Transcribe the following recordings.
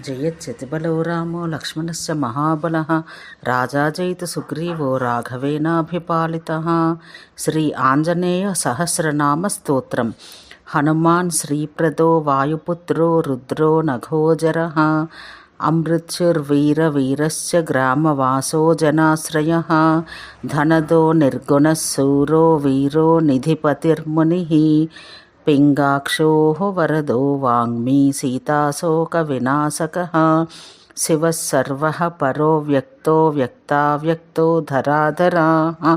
జయత్యతిబలో రామో లక్ష్మణస్య మహాబల రాజాజయిత సుగ్రీవో రాఘవేనాభిపాలిత శ్రీ ఆంజనేయ సహస్రనామ స్తోత్రం హనుమాన్ శ్రీప్రదో వాయుపుత్రో రుద్రో నఘోజరः అమృత్యుర్వీరవీరస్య గ్రామవాసో జనాశ్రయ ధనదో నిర్గుణः శూरो వీరో నిధిపతిర్ముని पिङ्गाक्षोः वरदो वाङ्मी सीताशोकविनाशकः। शिवः सर्वः परो व्यक्तो व्यक्ताव्यक्तो धराधराः।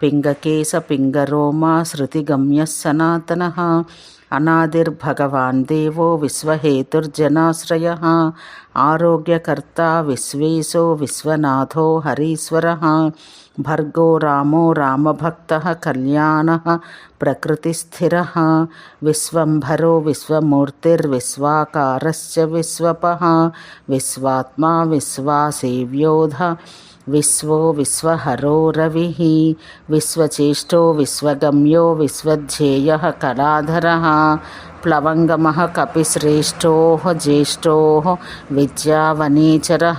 पिङ्गकेशपिङ्गरोमा श्रुतिगम्यः सनातनः। अनादिर्भगवान् देवो विश्वहेतुर्जनाश्रयः। आरोग्यकर्ता विश्वेशो विश्वनाथो हरीश्वरः। भर्गो रामो रामभक्तः कल्याणः प्रकृतिस्थिरः विश्वम्भरो विश्वमूर्तिर्विश्वाकार विश्वपः विश्वात्मा विश्वासेव्योध। విశ్వో విశ్వహరో రవి. విశ్వచేష్టో విశ్వగమ్యో విశ్వధ్యేయ కళాధర. ప్లవంగమ కపిశ్రేష్టో జ్యేష్టో విద్యావనీచర.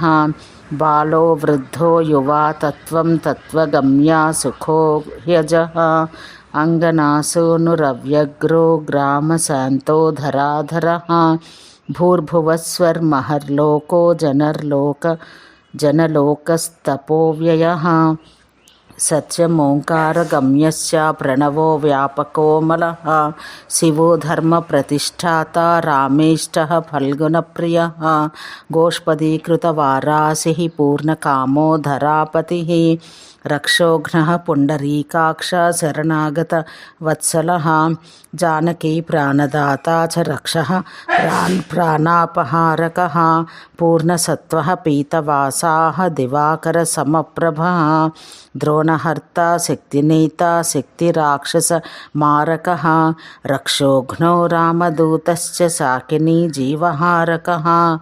బాలో వృద్ధో యువా తత్వం తత్వగమ్యా సుఖోహ్యజ అంగనాసోనురవ్యగ్రో గ్రామశాంతో ధరాధర. భూర్భువస్వర్మహర్లోకో జనర్లోక जनलोकस्तपोव्ययः। सत्यमोङ्कारगम्यस्य प्रणवो व्यापकोमलः। शिवो रामेष्टः फल्गुनप्रियः। गोष्पदीकृतवारासिः पूर्णकामो धरापतिः। रक्षोघ्नः शरणागतवत्सलः जानकी प्राणदाता च रक्षः प्रान् प्राणापहारकः, पूर्णसत्त्वः पीतवासाः दिवाकरसमप्रभः द्रोणहर्ता शक्तिनेता शक्तिराक्षसमारकः रक्षोघ्नो रामदूतश्च साकिनी जीवहारकः।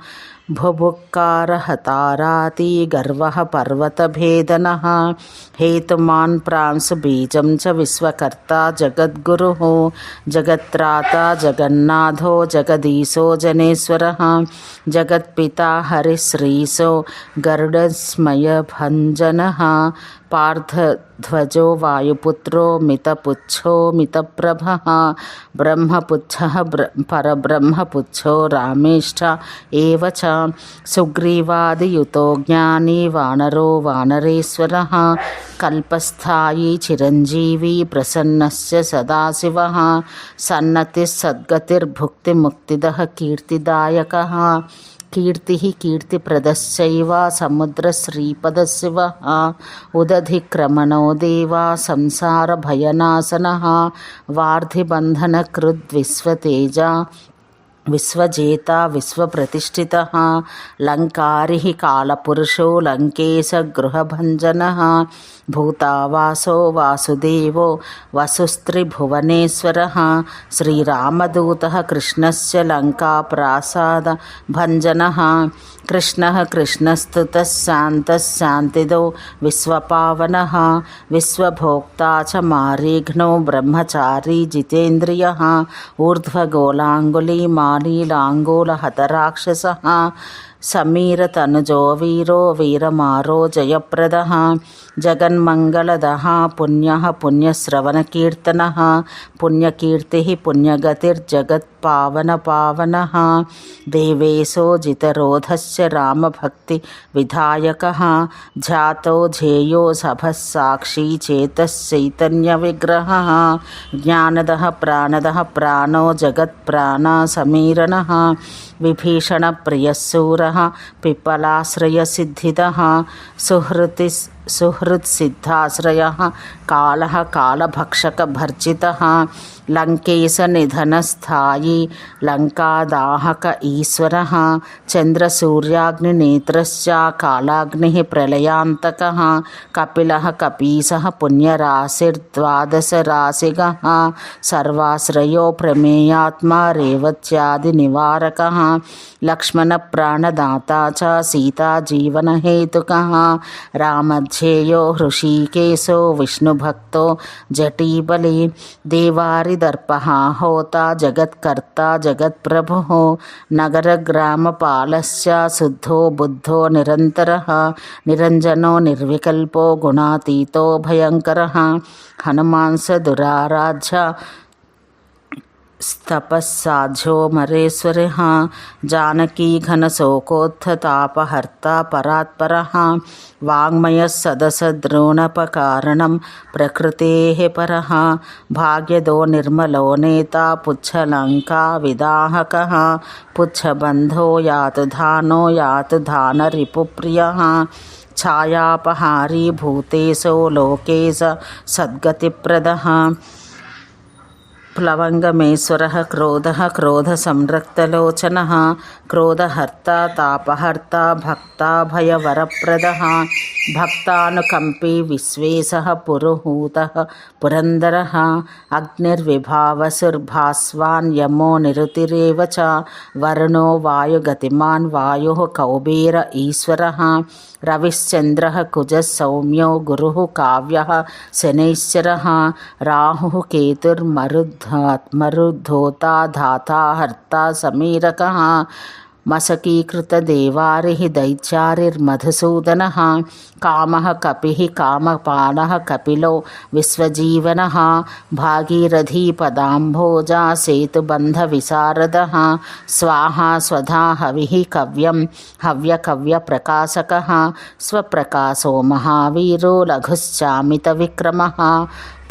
भुभुक्कारहताराति गर्वः पर्वतभेदनः। हेतुमान् प्रांशुबीजं च विश्वकर्ता जगद्गुरुः। जगत्त्राता जगन्नाथो जगदीशो जनेश्वरः। जगत्पिता हरिश्रीशो गरुडस्मयभञ्जनः। पार्थध्वजो वायुपुत्रो मितपुच्छो मितप्रभः, ब्रह्मपुच्छः, ब्र, परब्रह्मपुच्छो रामेष्ठ एव च। सुग्रीवादियुतो ज्ञानी वानरो वानरेश्वरः, कल्पस्थायी चिरञ्जीवी प्रसन्नस्य सदाशिवः सन्नतिः सद्गतिर्भुक्तिमुक्तिदः कीर्तिदायकः। కీర్తి కీర్తి ప్రదశ్చైవ సముద్ర శ్రీపదశివ ఉదధిక్రమణో దేవా సంసార భయనాశన వార్ధిబంధనకృద్విశ్వతేజ विश्वजेता, विश्वप्रतिष्ठितः, लङ्कारिः कालपुरुषो, लङ्केशगृहभञ्जनः, भूतावासो, वासुदेवो, वसुस्त्रिभुवनेश्वरः, श्रीरामदूतः कृष्णस्य लङ्काप्रासादभञ्जनः कृष्णः कृष्णस्तुतः, शान्तः शान्तिदो विश्वपावनः, विश्वभोक्ता च मारीघ्नो, ब्रह्मचारी जितेन्द्रियः మాలీలాంగూల హతరాక్షస సమీరతనుజో వీరో వీరమారో జయప్రద पुण्यः पुण्यश्रवणकीर्तनः पुण्यकीर्तिः पुण्यगतिर्जगत्पावनपावनः देवेशो जितरोधश्च रामभक्तिविधायकः जातो ध्येयो सभः साक्षी चेतश्चैतन्यविग्रहः ज्ञानदः प्राणदः प्राणो जगत्प्राणसमीरणः विभीषणप्रियः पिप्पलाश्रयसिद्धिदः सुहृति सुहृत्सिद्धाश्रयः कालः कालभक्षकभर्जितः। लङ्केशनिधनस्थायी ईश्वरः चन्द्रसूर्याग्निनेत्रश्च कालाग्निः प्रलयान्तकः कपिलः कपीसः पुण्यराशिर्द्वादशराशिगः सर्वाश्रयो प्रमेयात्मा रेवत्यादिनिवारकः। लक्ष्मणप्राणदाता च सीताजीवनहेतुकः रामध्येयो हृषीकेशो विष्णुभक्तो जटीबली। देवारिदर्पः होता जगत्कर्ता जगत्प्रभुः। नगरग्रामपालश्च शुद्धो बुद्धो निरन्तरः। निरञ्जनो निर्विकल्पो गुणातीतो भयङ्करः। हनुमांस स्तपःसाध्यो मरेश्वरः जानकीघनशोकोत्थतापहर्ता परात्परः। वाङ्मयः सदसद्रोणपकारणं प्रकृतेः परः। भाग्यदो निर्मलो नेता पुच्छलङ्का विदाहकः। पुच्छबन्धो यातु धानो यातु धानरिपुप्रियः। छायापहारी भूतेशो लोकेश सद्गतिप्रदः। प्लवङ्गमेश्वरः क्रोधः क्रोधसंरक्तलोचनः क्रोधहर्ता तापहर्ता भक्ता भयवरप्रदः भक्तानुकम्पी विश्वेशः पुरुहूतः पुरन्दरः अग्निर्विभावसुर्भास्वान् यमो निरुतिरेव च वरुणो वायुगतिमान् वायुः कौबेर ईश्वरः रविश्चन्द्रः कुजः सौम्यो गुरुः काव्यः शनैश्चरः राहुः केतुर्मरुद्धा मरुद्धोता धाता हर्ता समीरकः మసకీకృతదేవారి దైత్యారిర్మధుసూదన కామ కపి కామపాన కపిలో విశ్వజీవన భాగీరథీపదాంభోజా సేతుబంధ విశారద స్వాహా స్వధా హవి కవ్యం హవ్యకవ్య ప్రకాశక స్వప్రకాశో మహావీరో లఘుశ్చామిత విక్రమ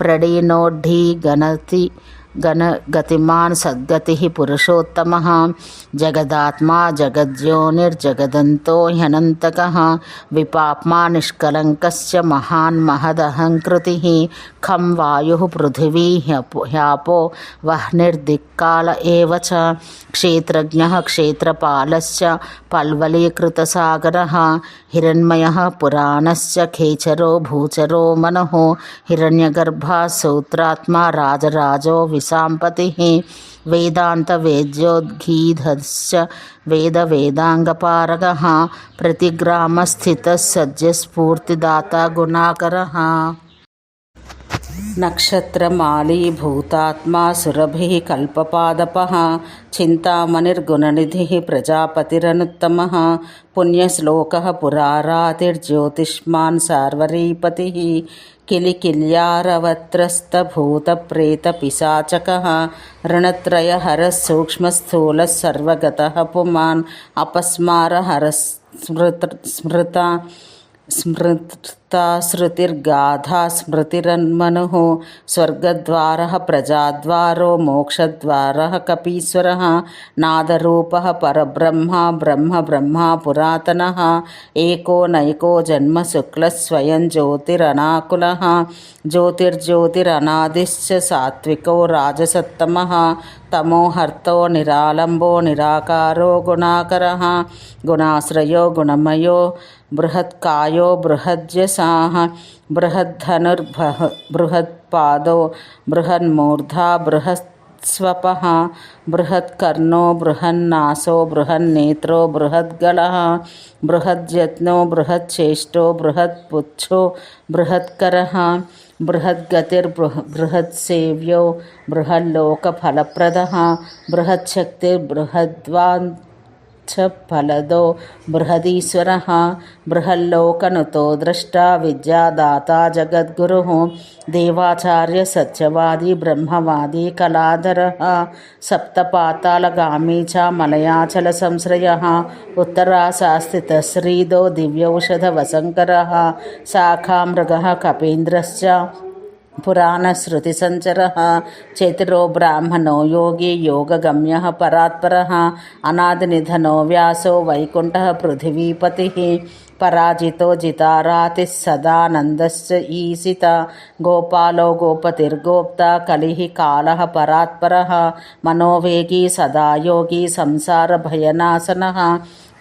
ప్రడీనోఢీ గణతి गतिमान् सद्गतिः पुरुषोत्तमः। जगदात्मा जगज्योनिर्जगदन्तो ह्यनन्तकः। विपाप्मा निष्कलङ्कश्च महान् महदहङ्कृतिः। खं वायुः पृथिवी ह्यपो वह्निर्दिक्काल एव च। क्षेत्रज्ञः क्षेत्रपालश्च पल्वलीकृतसागरः। हिरण्मयः पुराणश्च खेचरो भूचरो मनः। हिरण्यगर्भः सूत्रात्मा राजराजो विशाम्पतिः वेदान्तवेद्योद्गीधश्च वेदवेदाङ्गपारगः प्रतिग्रामस्थितः सज्जस्फूर्तिदाता गुणाकरः नक्षत्रमालीभूतात्मा सुरभिः कल्पपादपः चिन्तामणिर्गुणनिधिः प्रजापतिरनुत्तमः पुण्यश्लोकः पुरारातिर्ज्योतिष्मान् सार्वरीपतिः किलिकिल्यारवत्रस्तभूतप्रेतपिशाचकः ऋणत्रयहरः सूक्ष्मस्थूलः सर्वगतः पुमान् अपस्मारहरः स्मृत स्मृता స్మృతాశృతిర్గాధా స్మృతిరన్మను స్వర్గద్వార ప్రజాద్వారో మోక్షద్వార కపీశ్వర నాదరూప పరబ్రహ్మ బ్రహ్మ బ్రహ్మ పురాతన ఏకో నైకో జన్మ శుక్లస్వయం జ్యోతిరనాకుల జ్యోతిర్జ్యోతిరనాదిశ్చ సాత్వికో రాజసత్తమ తమోహర్తో నిరాళంబో నిరాకారో గుణాకర గుణాశ్రయో గుణమయో बृहत्कायो बृहज्यसाः बृहद्धनुर्बह बृहत्पादो, बृहन्मूर्धा बृहत्स्वपः बृहत्कर्णो, बृहन्नासो, बृहन्नेत्रो, बृहद्गलः बृहद्यत्नो बृहच्चेष्टो, बृहत्पुच्छो, बृहत्करः, बृहद्गतिर्बृह, बृहत्सेव्यो, बृहल्लोकफलप्रदः, बृहच्छक्तिर्बृहद्वान् च फलदो बृहदीश्वरः बृहल्लोकनुतो द्रष्टा विद्यादाता जगद्गुरुः देवाचार्य सत्यवादी ब्रह्मवादी कलाधरः सप्तपातालगामी च मलयाचलसंश्रयः उत्तराशास्थितश्रीदो दिव्यौषधवसङ्करः शाखामृगः कपीन्द्रश्च పురాణశ్రుతి సంచర చతిరో బ్రాహ్మణో యోగి యోగగమ్య పరాత్పర అనాదినిధనో వ్యాసో వైకుంఠ పృథివీపతి పరాజితో జితారాతి సదానందశ్చ ఈసిత గోపాలో గోపతిర్గోప్త కలి కాల పరాత్పర మనోవేగి సదా యోగి సంసార భయనాశన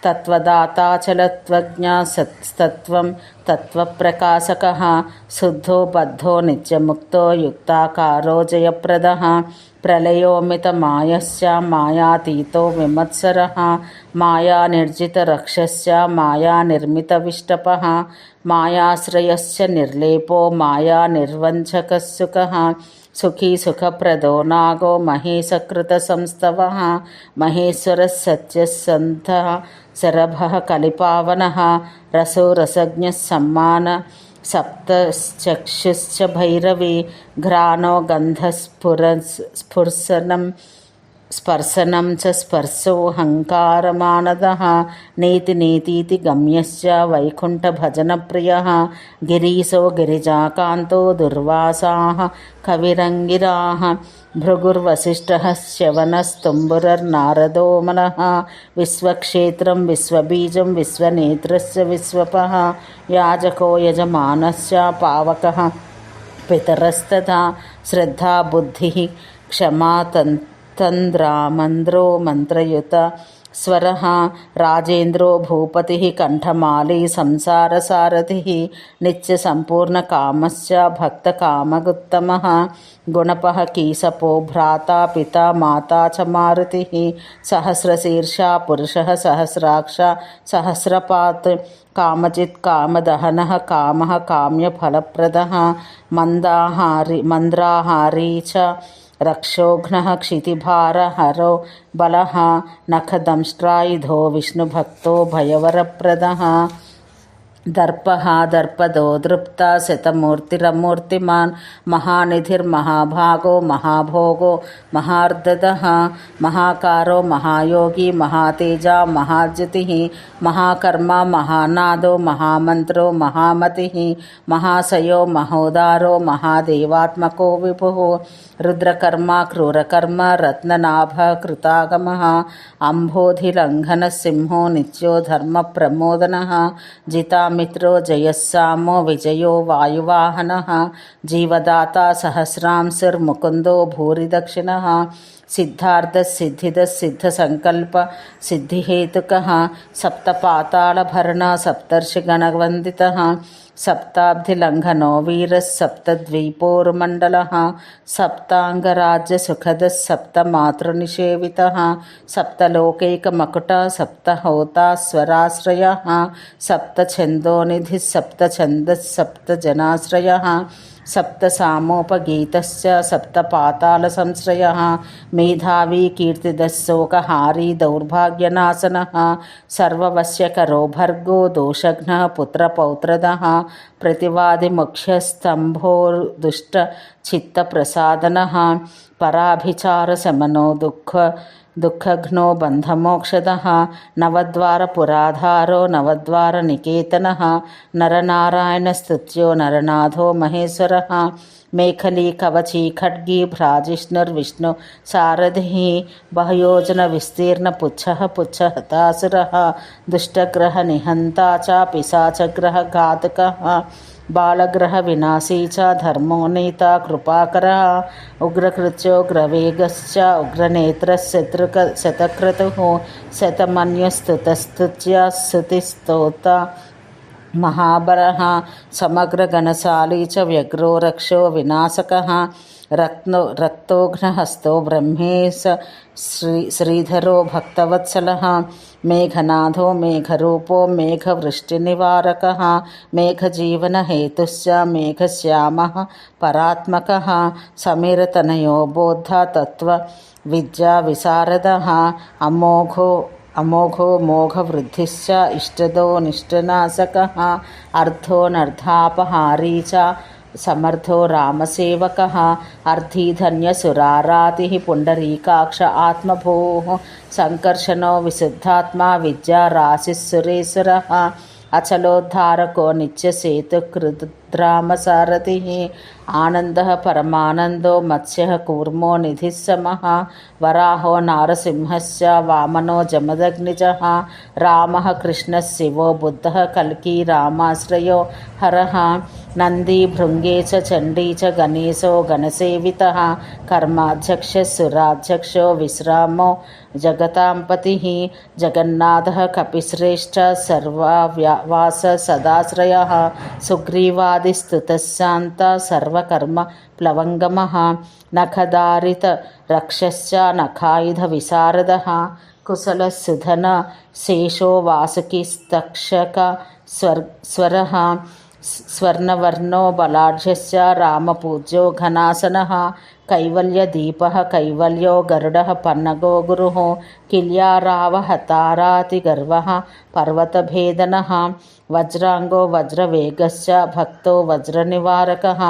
తత్వదాతాచలత్వజ్ఞ సత్స్తత్వం तत्त्वप्रकाशकः, शुद्धो, बद्धो, नित्यमुक्तो, युक्ताकारो, जयप्रदः, प्रलयोमितमायश्च, मायातीतो, विमत्सरः, मायानिर्जितरक्षश्च, मायानिर्मितविष्टपः, मायाश्रयश्च निर्लेपो, मायानिर्वञ्चकः, सुखः सुखी सुखप्रदो, नागो, महेशकृतसंस्तवः, महेश्वरः सत्यः सन्तः शरभः कलिपावनः रसो रसज्ञः सम्मान सप्तश्चक्षुश्च भैरवी घ्राणो गन्धस्फुर स्पर्शनं च स्पर्शोऽहङ्कारमानदः। नेति नेतीति गम्यश्च वैकुण्ठभजनप्रियः। गिरीशो गिरिजाकान्तो दुर्वासाः कविरङ्गिराः। भृगुर्वसिष्ठः श्यवनस्तुम्बुरर्नारदो मनः विश्वक्षेत्रं विश्वबीजं विश्वनेत्रस्य विश्वपः। याजको यजमानश्च पावकः। पितरस्तथा श्रद्धा बुद्धिः क्षमा तन् तन्द्रामन्द्रो मन्त्रयुत, स्वरः, राजेन्द्रो, भूपतिः, कण्ठमाली संसारसारथिः नित्यसम्पूर्णकामश्च भक्तकामगुत्तमः गुणपः, कीसपो, भ्राता, पिता, माता च मारुतिः सहस्रशीर्षा पुरुषः, सहस्राक्ष, सहस्रपात्, कामचित् कामदहनः, कामः काम्यफलप्रदः मन्दाहारी मन्द्राहारी च रक्षोघ्नः क्षितिभारहरो बलः नखदंष्ट्रायुधो विष्णुभक्तो भयवरप्रदः। दर्पः दर्पदो दृप्ता शतमूर्तिरमूर्तिमान् महानिधिर्महाभागो महाभोगो महार्ददः। महाकारो महायोगी महातेजा महाज्योतिः। महाकर्मा महानादो महामन्त्रो महामतिः। महाशयो महोदारो महादेवात्मको विभुः। रुद्रकर्मा, क्रूरकर्म, रत्ननाभः, कृतागमः अम्भोधिलङ्घनसिंहो नित्यो धर्मप्रमोदनः जितामित्रो, जयस्सामो, विजयो, वायुवाहनः, जीवदाता सहस्रांशिर्मुकुन्दो भूरिदक्षिणः सिद्धसङ्कल्प सिद्धिहेतुकः, सप्तपातालभरण, सप्तर्षिगणवन्दितः सप्ताब्धिलङ्घनो वीरः सप्तद्वीपोर्मण्डलः सप्ताङ्गराज्यसुखदः सप्तमातृनिषेवितः सप्तलोकैकमकुटः सप्तहोता स्वराश्रयः सप्तछन्दोनिधिः सप्तछन्दः सप्तजनाश्रयः सप्तसामोपगीतश्च सप्तपातालसंश्रयः मेधावी कीर्तिदः शोकहारी दौर्भाग्यनाशनः सर्ववश्यकरो भर्गो दोषघ्नः पुत्रपौत्रदः प्रतिवादिमुख्यस्तम्भोर्दुष्टचित्तप्रसादनः पराभिचारशमनो दुःख దుఃఖఘ్నో బంధమోక్షద నవద్వార పురాధారో నవద్వార నికేతన నరనారాయణస్తుత్యో నరనాథో మహేశ్వర మేఖలీ కవచీ ఖడ్గీ భ్రాజిష్ణుర్విష్ణు సారథి బహయోజన విస్తీర్ణ పుచ్చ పుచ్చ హతాసుర దుష్టగ్రహ నిహంతా చ ఘాతుక बालग्रहविनाशी च धर्मो नेता कृपाकरः उग्रकृत्योग्रवेगश्च उग्रनेत्रः शत्रुक शतक्रतुः शतमन्यस्तुतस्तुत्य स्तुतिस्तोता महाबलः समग्रगणशाली च व्यग्रो रक्षो विनाशकः रत्नो रक्तोघ्नहस्तो ब्रह्मेश श्री, श्रीधरो भक्तवत्सलः, मेघनाथो मेघरूपो मेघवृष्टिनिवारकः, मेघजीवनहेतुश्च मेघश्यामः परात्मकः, समीरतनयो बोद्धा तत्त्वविद्याविशारदः अमोघो अमोघो मोघवृद्धिश्च इष्टदो निष्टनाशकः अर्थोऽनर्थापहारी च సమర్థో రామసేవక అర్థీధన్యసురారాతి పుండరీకాక్ష ఆత్మభూ సంకర్షణో విశుద్ధాత్మా విద్యా రాశిస్సురేశ్వర అచలోద్ధారకో నిత్యసేతుకృద్రామసారథి ఆనంద పరమానందో మత్స్య కూర్మో నిధి సమ వరాహో నారసింహస్ వామనో జమదగ్నిజ రామ కృష్ణశివో బుద్ధ కల్కీ రామాశ్రయో హర नन्दी भृङ्गे च चण्डी च गणेशो गणसेवितः, कर्माध्यक्षः, सुराध्यक्षो विश्रामो जगतां पतिः जगन्नाथः कपिश्रेष्ठ, सर्वाव्यावास सदाश्रयः सुग्रीवा नखादिस्तुतः शान्त, सर्वकर्म प्लवङ्गमः नखदारितरक्षश्च नखायुधविशारदः कुशलः सुधन, शेषो वासुकिस्तक्षक स्वर्, स्वरः स्वर्णवर्णो बलाढ्यश्च रामपूज्यो घनासनः कैवल्यदीपः कैवल्यो गरुडः पन्नगो गुरुः किल्यारावहतारातिगर्वः पर्वतभेदनः वज्राङ्गो वज्रवेगश्च भक्तो वज्रनिवारकः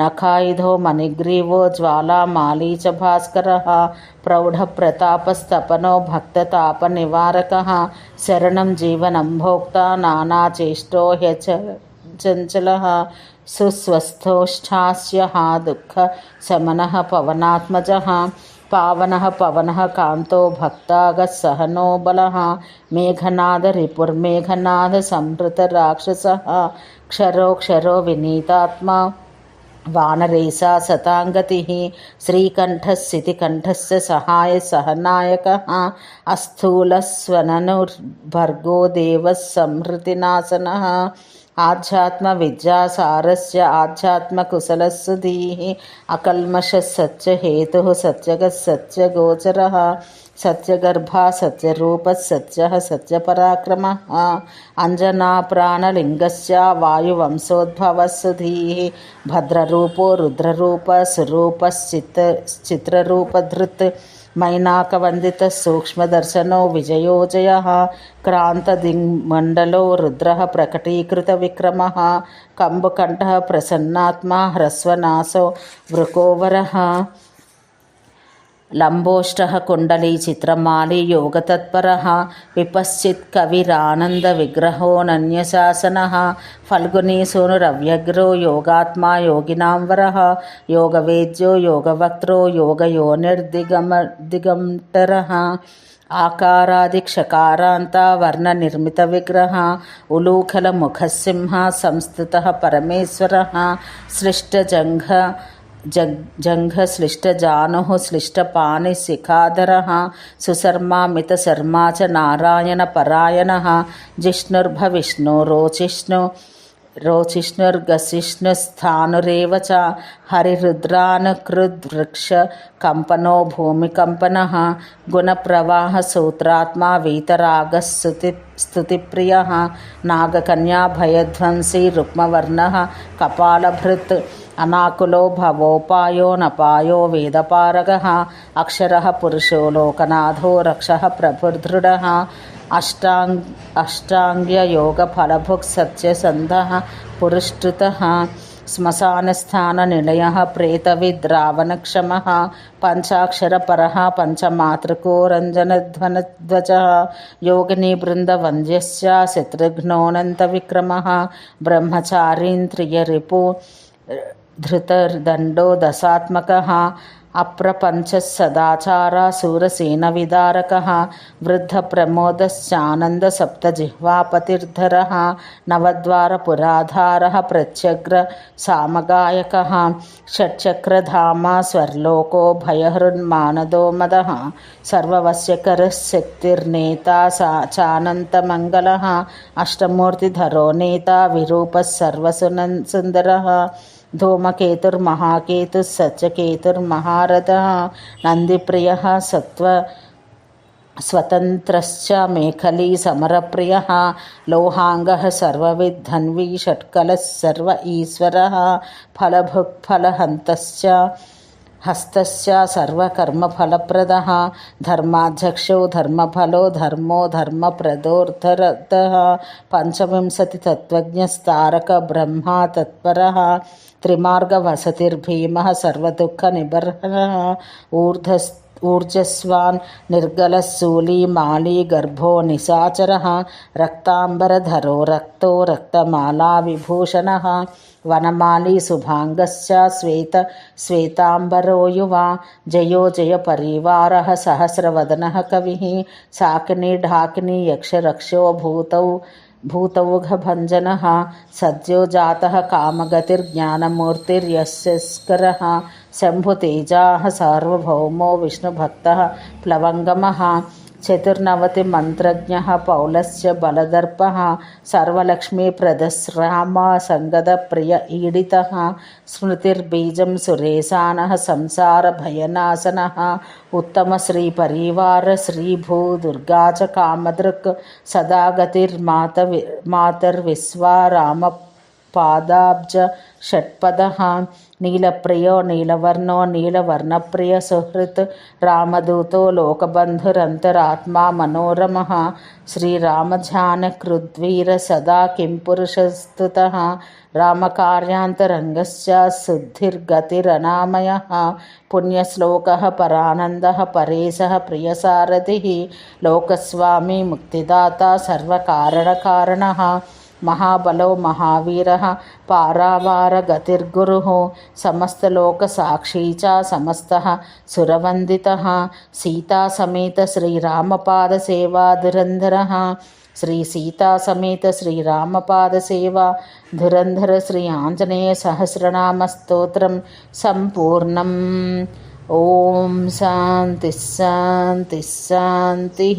नखायुधो मणिग्रीवो ज्वालामाली च भास्करः प्रौढप्रतापस्तपनो भक्ततापनिवारकः शरणं जीवनं भोक्ता नानाचेष्टो ह्यच चञ्चलः सुस्वस्थोष्ठास्य हा दुःखशमनः पवनात्मजः, पावनः पवनः कान्तो भक्तागस्सहनो बलः मेघनादरिपुर्मेघनादसंहृतराक्षसः क्षरो क्षरो विनीतात्मा वानरेसा सताङ्गतिः, श्रीकण्ठस्थितिकण्ठस्य सहायसहनायकः अस्थूलस्वननुर्भर्गो देवः संहृतिनाशनः आध्यात्मविद्यासारस्य आध्यात्मकुशलस्सुधीः अकल्मषः सत्यहेतुः सत्यगः सत्यगोचरः सत्यगर्भा, सत्यरूपः, सत्यः, सत्यपराक्रमः, अञ्जनाप्राणलिङ्गस्य वायुवंशोद्भवः सुधीः भद्ररूपो, रुद्ररूपः सुरूपश्चित् चित्ररूपधृत् मैनाकवन्दितः सूक्ष्मदर्शनो विजयो जयः क्रान्तदिङ्मण्डलो रुद्रः प्रकटीकृतविक्रमः कम्बुकण्ठः प्रसन्नात्मा ह्रस्वनासो वृकोवरः లంబోష్టః కుండలీ చిత్రమాలి యోగతత్పర విపశ్చిత్ కవిరానంద విగ్రహోనన్యశాసన ఫల్గుని సోనురవ్యగ్రో యోగాత్మా యోగినాంవర యోగవేద్యో యోగవక్త్రో యోగయోనిర్దిగమ దిగంటర ఆకారాదిక్షకారాంత వర్ణ నిర్మిత విగ్రహ ఉలూఖల ముఖసింహ సంస్థిత పరమేశ్వర సృష్టజంఘ जग् जङ्घश्लिष्टजानुः श्लिष्टपाणिशिखाधरः सुशर्मामितशर्मा च नारायणपरायणः जिष्णुर्भविष्णु, रोचिष्णु, रोचिष्णुर्गसिष्णुस्थानुरेव च। हरिरुद्रानुकृद्वृक्षकम्पनो भूमिकम्पनः। गुणप्रवाहसूत्रात्मा वीतरागः स्तुति, स्तुतिप्रियः। नागकन्याभयध्वंसी रुक्मवर्णः। कपालभृत् అనాకులో భవోపాయో నపాయో వేదపారగ. అక్షర పురుషో లోకనాథో రక్ష ప్రభుర్ధృఢ అష్టాంగ్ అష్టాంగ్యయోగ ఫలభుక్ సత్యసంధ పురుష్టుత శ్మశానస్థాననిలయ ప్రేతవిద్రావణక్షమ. పంచాక్షరపర పంచమాతృకోరంజనధ్వనధ్వజ. యోగిని బృందవంద్యశ్చ శత్రుఘ్నోనంత విక్రమ బ్రహ్మచారీంద్రియరిపు ధృతర్దండో దశాత్మక అప్రపంచ సదాచార శూరసేన విదారక వృద్ధ ప్రమోదశ్చానంద సప్తజిహ్వాపతిర్ధర నవద్వార పురాధార ప్రత్యగ్ర సామగాయక షట్చక్రధామ స్వర్లోకో భయహృన్మానదో మద సర్వవశ్యకర శక్తిర్నేత చానంతమంగళ అష్టమూర్తిధరో నేత విరూప धूमकेतुर्महाकेतुः सत्यकेतुर्महारथः नन्दिप्रियः सत्त्व स्वतन्त्रश्च मेखली समरप्रियः लोहाङ्गः सर्वविद्धन्वी षट्कलः सर्व ईश्वरः फलभुक्फलहन्तश्च हस्तस्य सर्वकर्मफलप्रदः। धर्माध्यक्षो धर्मफलो धर्मो धर्मप्रदोर्धरतः। पञ्चविंशतितत्त्वज्ञस्तारकब्रह्मा तत्परः। त्रिमार्गवसतिर्भीमः सर्वदुःखनिबर्हणः ऊर्ध्वस् ऊर्जस्वान् निर्गलः शूलीमाली गर्भो, निशाचरः, रक्ताम्बरधरो, रक्तो रक्तमालाविभूषणः वनमाली, शुभाङ्गश्च, श्वेत, श्वेताम्बरो, युवा, जयो जयपरिवारः सहस्रवदनः कविः, शाकिनी, ढाकिनी, यक्षरक्षो, भूतौ, भूतौघभञ्जनः सद्यो जातः कामगतिर्ज्ञानमूर्तिर्यस्यस्करः शम्भुतेजाः सार्वभौमो विष्णुभक्तः प्लवङ्गमः। चतुर्नवतिमन्त्रज्ञः पौलश्च बलदर्पः। सर्वलक्ष्मीप्रदस्राम सङ्गदप्रिय ईडितः। स्मृतिर्बीजं सुरेशानः संसारभयनाशनः। उत्तमश्रीपरिवार श्रीभूदुर्गा च कामदृक् सदा गतिर्मातवि मातर्विश्वा నీలప్రియో నీలవర్ణో నీలవర్ణప్రియ సుహృత్ రామదూతో లోకబంధురంతరాత్మా మనోరమ శ్రీరామధ్యానకృద్వీర సదా కింపురుషస్థుత రామకార్యాంతరంగస్య శుద్ధిర్గతిరనామయ పుణ్యశ్లోక పరానంద పరేశ ప్రియసారథి లోకస్వామి ముక్తిదాత సర్వకారణకారణ మహాబలో మహావీర పారావార గతిర్గురు సమస్తలోక సాక్షీ చ సమస్త సురవందిత సీతాసమేత శ్రీరామపాదసేవాధురంధర శ్రీ సీతా సమేత శ్రీరామపాద సేవ ధురంధర శ్రీ ఆంజనేయ సహస్రనామ స్తోత్రం సంపూర్ణం. ఓం శాంతి శాంతి శాంతి.